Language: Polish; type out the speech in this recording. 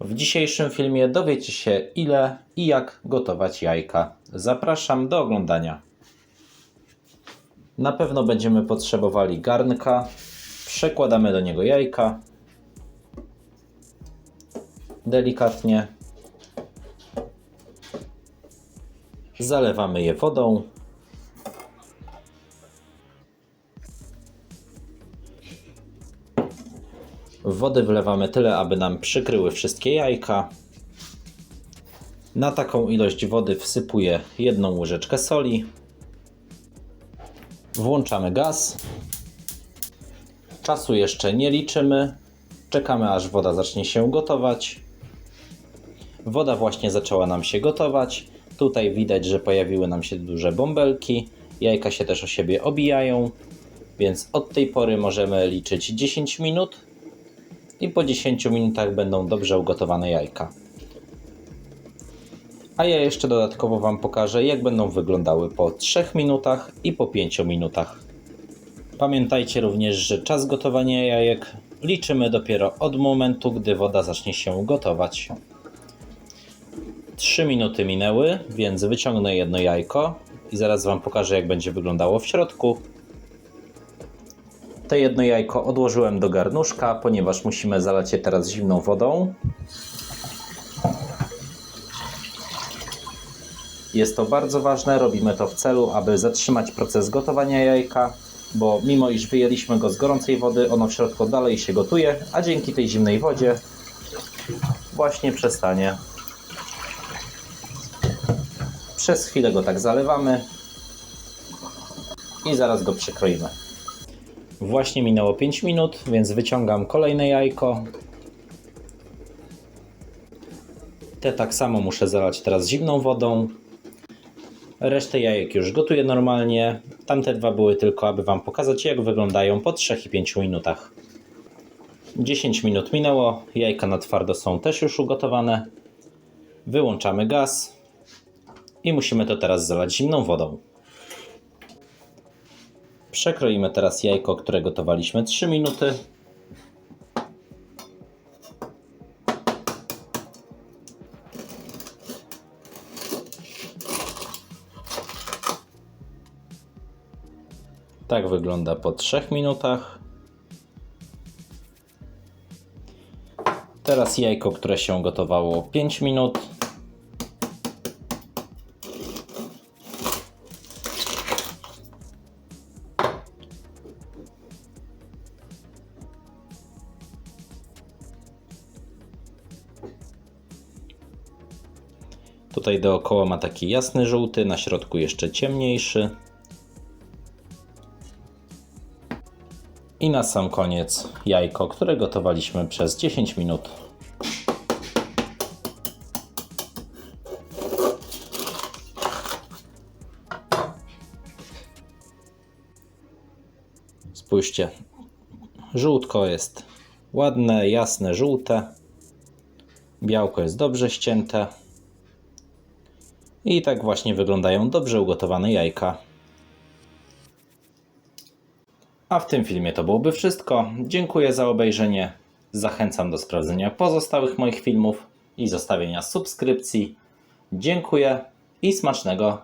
W dzisiejszym filmie dowiecie się ile i jak gotować jajka. Zapraszam do oglądania. Na pewno będziemy potrzebowali garnka. Przekładamy do niego jajka. Delikatnie. Zalewamy je wodą. Wody wlewamy tyle, aby nam przykryły wszystkie jajka. Na taką ilość wody wsypuję jedną łyżeczkę soli. Włączamy gaz. Czasu jeszcze nie liczymy. Czekamy aż woda zacznie się gotować. Woda właśnie zaczęła nam się gotować. Tutaj widać, że pojawiły nam się duże bąbelki. Jajka się też o siebie obijają. Więc od tej pory możemy liczyć 10 minut i po 10 minutach będą dobrze ugotowane jajka. A ja jeszcze dodatkowo Wam pokażę, jak będą wyglądały po 3 minutach i po 5 minutach. Pamiętajcie również, że czas gotowania jajek liczymy dopiero od momentu, gdy woda zacznie się gotować. 3 minuty minęły, więc wyciągnę jedno jajko i zaraz Wam pokażę, jak będzie wyglądało w środku. To jedno jajko odłożyłem do garnuszka, ponieważ musimy zalać je teraz zimną wodą. Jest to bardzo ważne, robimy to w celu, aby zatrzymać proces gotowania jajka, bo mimo iż wyjęliśmy go z gorącej wody, ono w środku dalej się gotuje, a dzięki tej zimnej wodzie właśnie przestanie. Przez chwilę go tak zalewamy i zaraz go przykroimy. Właśnie minęło 5 minut, więc wyciągam kolejne jajko. Te tak samo muszę zalać teraz zimną wodą. Resztę jajek już gotuję normalnie. Tamte dwa były tylko, aby Wam pokazać, jak wyglądają po 3 i 5 minutach. 10 minut minęło, jajka na twardo są też już ugotowane. Wyłączamy gaz i musimy to teraz zalać zimną wodą. Przekroimy teraz jajko, które gotowaliśmy 3 minuty. Tak wygląda po 3 minutach. Teraz jajko, które się gotowało 5 minut. Tutaj dookoła ma taki jasny żółty, na środku jeszcze ciemniejszy. I na sam koniec jajko, które gotowaliśmy przez 10 minut. Spójrzcie, żółtko jest ładne, jasne, żółte. Białko jest dobrze ścięte. I tak właśnie wyglądają dobrze ugotowane jajka. A w tym filmie to byłoby wszystko. Dziękuję za obejrzenie. Zachęcam do sprawdzenia pozostałych moich filmów i zostawienia subskrypcji. Dziękuję i smacznego.